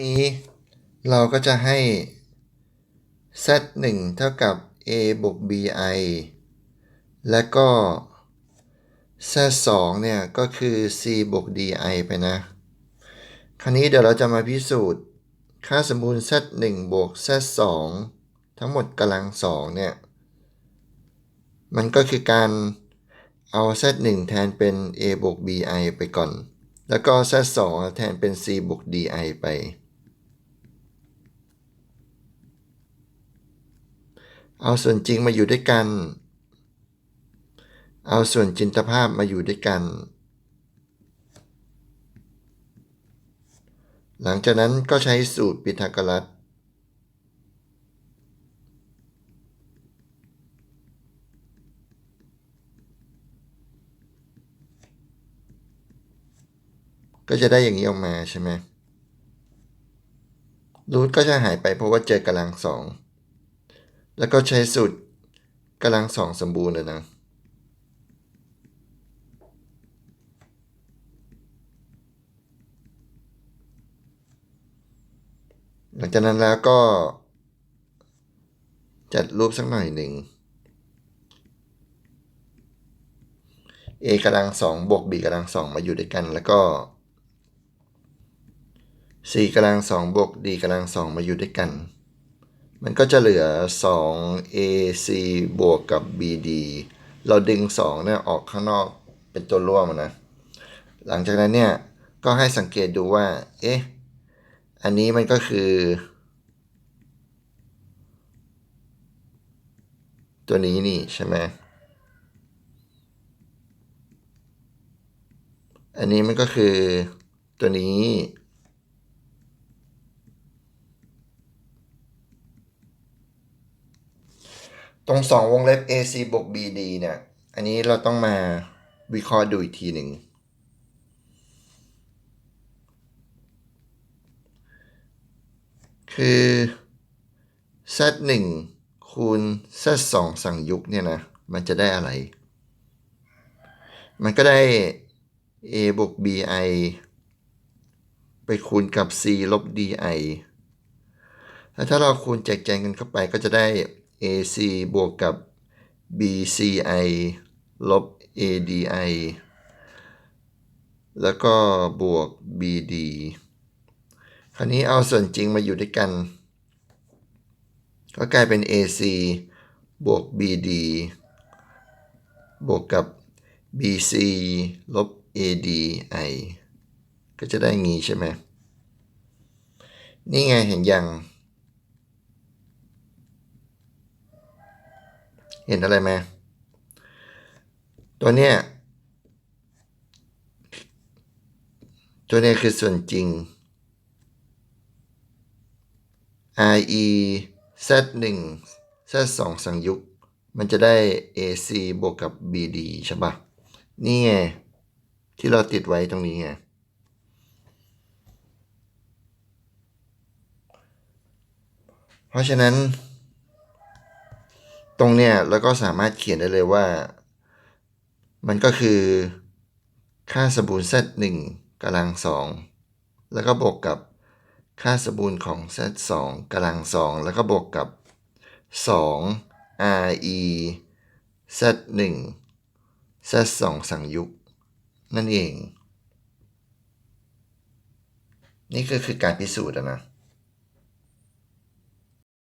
นี้เราก็จะให้ z 1เท่ากับ a บวก bi และก็ z 2เนี่ย ก็คือ c บวก di ไปนะ คราวนี้เดี๋ยวเราจะมาพิสูจน์ ค่าสมบูรณ์ z 1บวก z 2ทั้งหมดกำลัง2เนี่ย มันก็คือการเอา z 1แทนเป็น a บวก bi ไปก่อน แล้วก็ z 2แทนเป็น c บวก di ไป เอาส่วนจริงมาอยู่ด้วยกัน เอาส่วนจินตภาพมาอยู่ด้วยกัน หลังจากนั้นก็ใช้สูตรปิทากรัสก็จะได้อย่างนี้ออกมาใช่ไหมรูทก็จะหายไปเพราะว่าเจอกำลังสอง แล้วก็ใช้สูตรกำลังสองสมบูรณ์เลยนะ หลังจากนั้นแล้วก็ จัดรูปสักหน่อยหนึ่ง a กำลังสองบวก b กำลังสองมาอยู่ด้วยกัน แล้วก็ c กำลังสองบวก d กำลังสองมาอยู่ด้วยกัน มันก็จะเหลือ 2 ac บวกกับ bd เราดึง 2 เนี่ย ออกข้างนอกเป็นตัวร่วมนะ หลังจากนั้นเนี่ย ก็ให้สังเกตดูว่า เอ๊ะ อันนี้มันก็คือ ตัวนี้นี่ใช่ไหม อันนี้มันก็คือตัวนี้ ตรงสองวงเล็บ AC บวก BD เนี่ย อันนี้เราต้องมาวิเคราะห์ดูอีกทีหนึ่ง คือ z 1คูณ z 2สั่งยุกเนี่ยนะ มันจะได้อะไร มันก็ได้ a บวก bi ไปคูณกับ c ลบ di แล้วถ้าเราคูณแจกแจงกันเข้าไปก็จะได้ ac บวกกับ bci ลบ adi แล้วก็บวก bd คราวนี้เอาส่วนจริงมาอยู่ด้วยกัน ก็กลายเป็น ac บวก bd บวกกับ bc ลบ adi ก็จะได้งี้ใช่ไหม นี่ไงเห็นยัง เห็นอะไรไหมตัวเนี้ยตัวเนี้ยคือส่วนจริง re z 1 z 2สังยุกมันจะได้ ac บวกกับ bd ใช่ปะนี่ไง ที่เราติดไว้ตรงนี้ไง เพราะฉะนั้น ตรงเนี้ยเราก็สามารถเขียนได้เลยว่า มันก็คือค่าสมบูรณ์ z 1กำลังสองแล้วก็บวกกับค่าสมบูรณ์ของ z 2กำลังสองแล้วก็บวกกับ 2 re z 1 z 2สั่งยุกนั่นเอง นี่ก็คือการพิสูจน์นะ